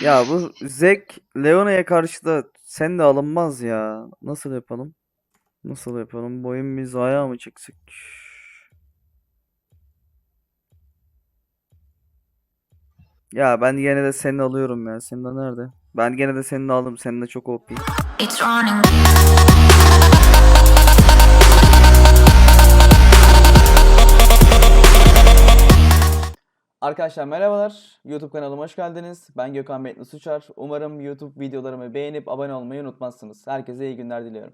Ya bu Zek Leona'ya karşı da sen de alınmaz ya. Nasıl yapalım? Nasıl yapalım? Boyun biz ayağa mı çeksek? Ya ben gene de seni alıyorum ya. Senin de nerede? Ben gene de seni aldım. Senin de çok OP. It's running. Arkadaşlar merhabalar. YouTube kanalıma hoş geldiniz. Ben Gökhan Metni Suçar. Umarım YouTube videolarımı beğenip abone olmayı unutmazsınız. Herkese iyi günler diliyorum.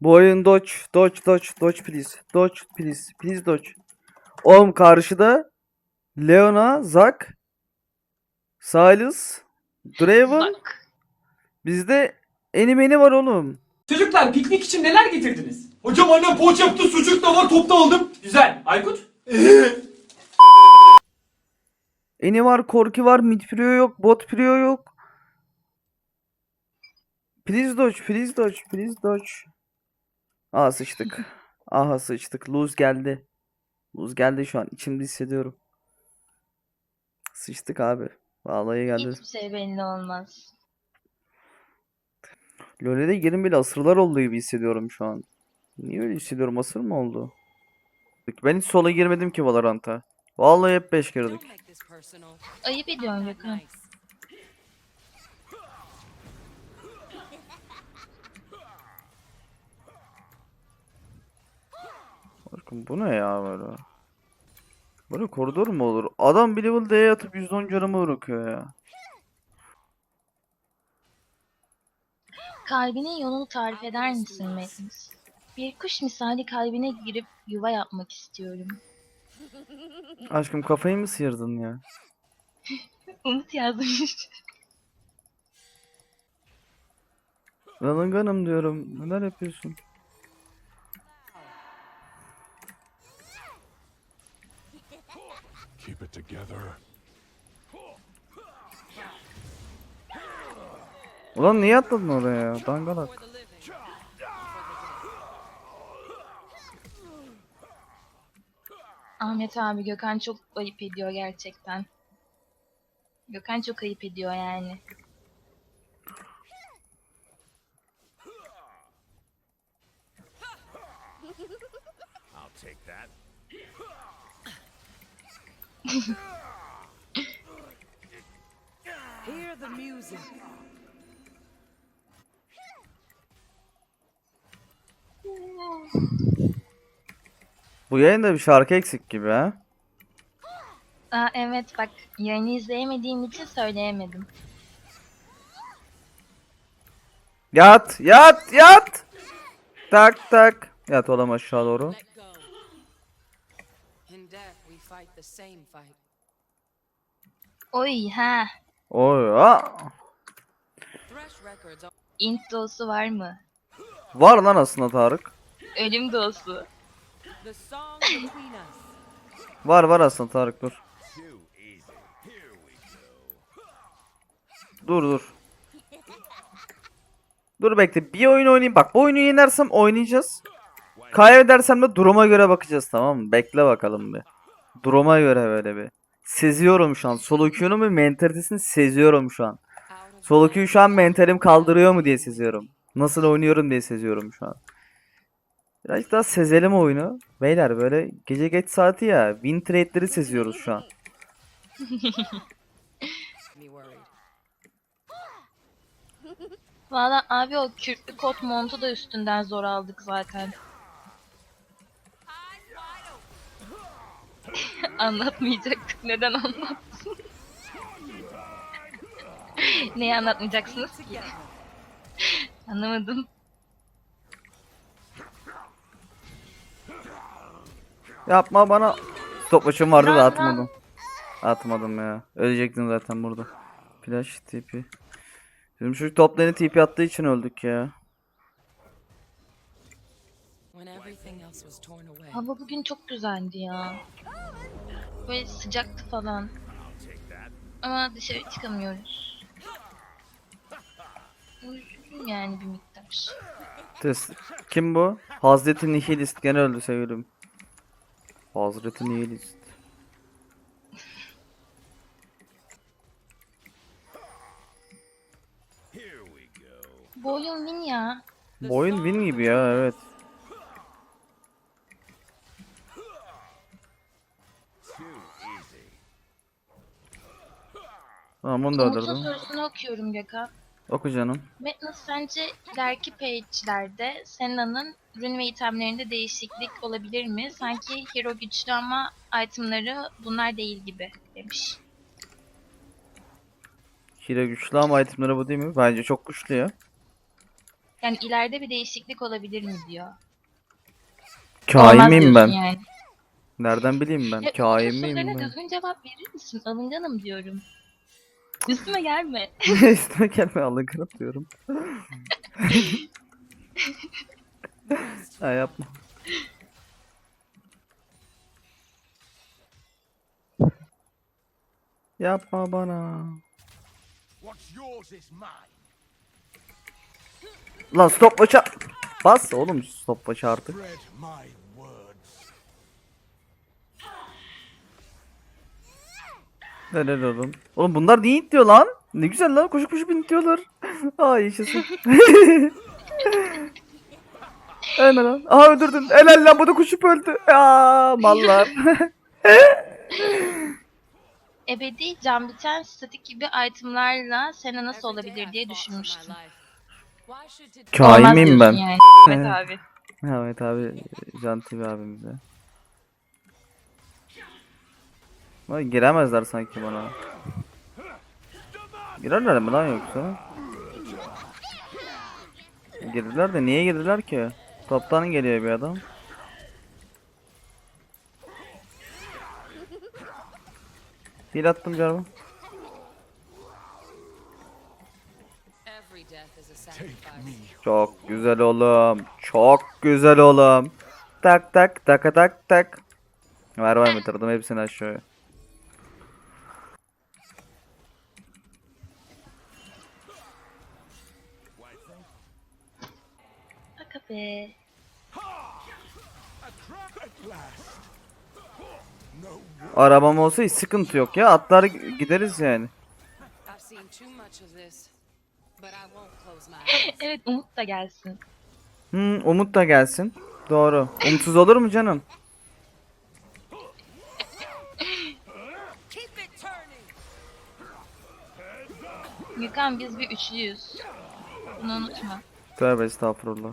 Bu oyun dodge, dodge, dodge, dodge please. Dodge please. Please dodge. Oğlum karşıda Leona, Zack, Silas, Draven. Bizde Enimeni var oğlum. Çocuklar piknik için neler getirdiniz? Hocam annem poğaça yaptı, sucuk da var, top da aldım. Güzel. Aykut? Eni var, Korki var, mid prio yok, bot prio yok. Please dodge, please dodge, please dodge. Aha sıçtık. Aha sıçtık. Lose geldi. Lose geldi şu an. İçimde hissediyorum. Sıçtık abi. Vallahi geldi. Hiçbir şey belli olmaz. LoL'de 20 bile asırlar olduğu gibi hissediyorum şu an. Niye öyle hissediyorum? Asır mı oldu? Ben hiç sola girmedim ki Valorant'a. Vallahi hep 5 girdik. Ayıp ediyorsun Gökhan. Bakın bu ne ya böyle? Böyle koridor mu olur? Adam bir level D'ye atıp 110 canımı bırakıyor ya. Kalbinin yolunu tarif eder misin Metnis? Bir kuş misali kalbine girip yuva yapmak istiyorum. Aşkım kafayı mı sıyırdın ya? Umut yazmış. Alınganım diyorum. Neler yapıyorsun? Keep it together. Ulan niye atladın oraya ya? Dangalak. Ahmet abi Gökhan çok ayıp ediyor gerçekten. Gökhan çok ayıp ediyor yani. I'll take that. Hear the music. Bu yayında bir şarkı eksik gibi ha? Aa, evet bak yayını izleyemediğim için söyleyemedim. Yat, yat, yat. Tak tak. Yat oğlum aşağı doğru. Oy ha. Oy, are int dosu var mı? Var lan aslında Tarık. Ölüm dosu. Var var aslında Tarık dur. Dur dur. Dur bekle bir oyun oynayayım. Bak bu oyunu yenersem oynayacağız. Kaybedersem de duruma göre bakacağız tamam mı? Bekle bakalım bir. Duruma göre böyle bir. Seziyorum şu an. Solo queue'nun bir mentalitesini seziyorum şu an. Out of Solo queue şu an mentalim kaldırıyor mu diye seziyorum. Nasıl oynuyorum diye seziyorum şu an. Biraz daha sezelim oyunu. Beyler böyle gece geç saati ya. Win trade'leri seziyoruz şu an. Valla abi o kürklü kot montu da üstünden zor aldık zaten. Anlatmayacaktık. Neden anlattın? Neyi anlatmayacaksınız ki? Anlamadım. Yapma bana. Stopwatch'ım vardı da atmadım. Atmadım ya. Ölecektin zaten burada. Flash TP. Bizim şu top lane'e TP attığı için öldük ya. Hava bugün çok güzeldi ya. Böyle sıcaktı falan. Ama dışarı çıkamıyoruz. Üzüldüm yani bir miktar. Test. Kim bu? Hazreti Nihilist gene öldü sevgilim. Hazreti Nihilist. Bu win ya. Bu oyun win gibi ya evet. Tamam onu da Umut'un sorusunu okuyorum Gökhan. Oku canım. Madness sence ileriki page'lerde Senna'nın ürün ve itemlerinde değişiklik olabilir mi? Sanki hero güçlü ama itemları bunlar değil gibi demiş. Hile güçlü ama itemleri bu değil mi? Bence çok güçlü ya. Yani ileride bir değişiklik olabilir mi diyor. Kain Olmaz miyim diyorsun ben? Yani. Nereden bileyim ben? Ya, Kain Umut'un miyim sorularına ben? düzgün cevap verir misin? Alınganım diyorum. Üstüme gelme. Üstüme gelme alınganım diyorum. ha yapma. Yapma bana. Lan stopwatch'a bas oğlum stopwatch'a artık. Helal oğlum. Oğlum bunlar niye int diyor lan? Ne güzel lan koşup koşup int diyorlar. Aa yaşasın. Ölme lan. Aha öldürdün. Helal lan bu da koşup öldü. Aa mallar. Ebedi can biten statik gibi itemlarla Senna nasıl olabilir diye düşünmüştüm. Kain miyim ben? Yani. Evet Evet. abi. Evet abi Janti bir abimize. Ama giremezler sanki bana. Girerler mi lan yoksa? Girdiler de niye girdiler ki? Toptan geliyor bir adam. Dil attım canım. Çok güzel oğlum. Çok güzel oğlum. Tak tak tak tak tak. Ver var bitirdim hepsini aşağıya. Arabam olsa hiç sıkıntı yok ya. Atlar gideriz yani. Evet Umut da gelsin. Hmm, Umut da gelsin. Doğru. Umutsuz olur mu canım? Gökhan biz bir üçlüyüz. Bunu unutma. Tövbe estağfurullah.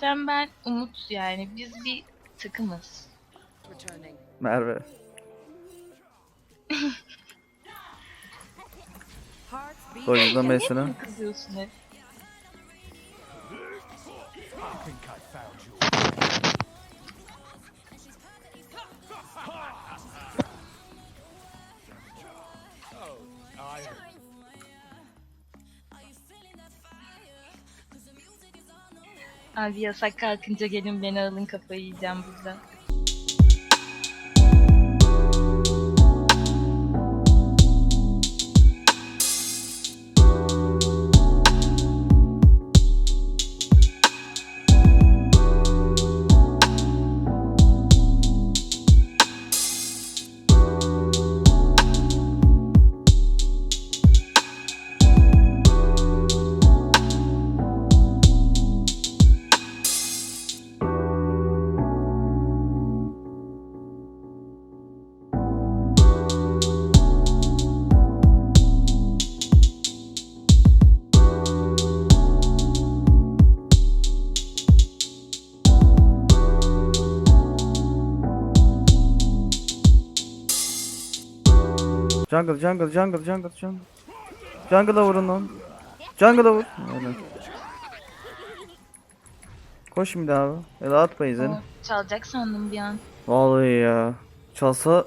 Sen ben Umut yani biz bir takımız. Merve. Beat. Dojda Niye kızıyorsun hep? Abi yasak kalkınca gelin beni alın kafayı yiyeceğim burada. Jungle jungle jungle jungle jungle. Jungle'a vurun lan. Jungle'a vur. Öyle. Koş şimdi abi. Da at. O, çalacak sandım bir an. Vallahi ya. Çalsa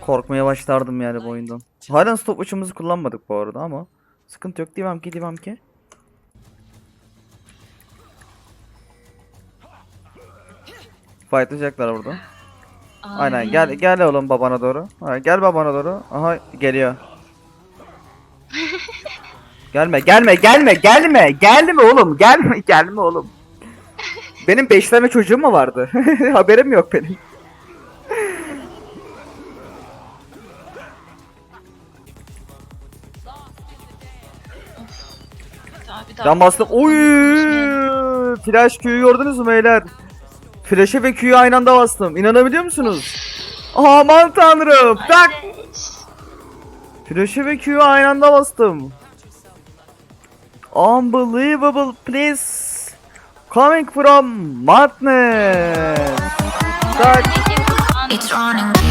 korkmaya başlardım yani bu oyundan. Halen stopwatch'ımızı kullanmadık bu arada ama. Sıkıntı yok. Devam ki devam ki. Fightlayacaklar burada. Aynen Ay. gel gel oğlum babana doğru. Ha, gel babana doğru. Aha geliyor. gelme gelme gelme gelme gelme oğlum gelme gelme oğlum. Benim 5 tane çocuğum mu vardı? Haberim yok benim. Aa, bir daha Can bastım. Oy! Flash Q'yu gördünüz mü beyler? Flash'e ve Q'yu aynı anda bastım. İnanabiliyor musunuz? Aman tanrım. Tak. Flash'e ve Q'yu aynı anda bastım. Unbelievable please. Coming from madness. Tak. It's running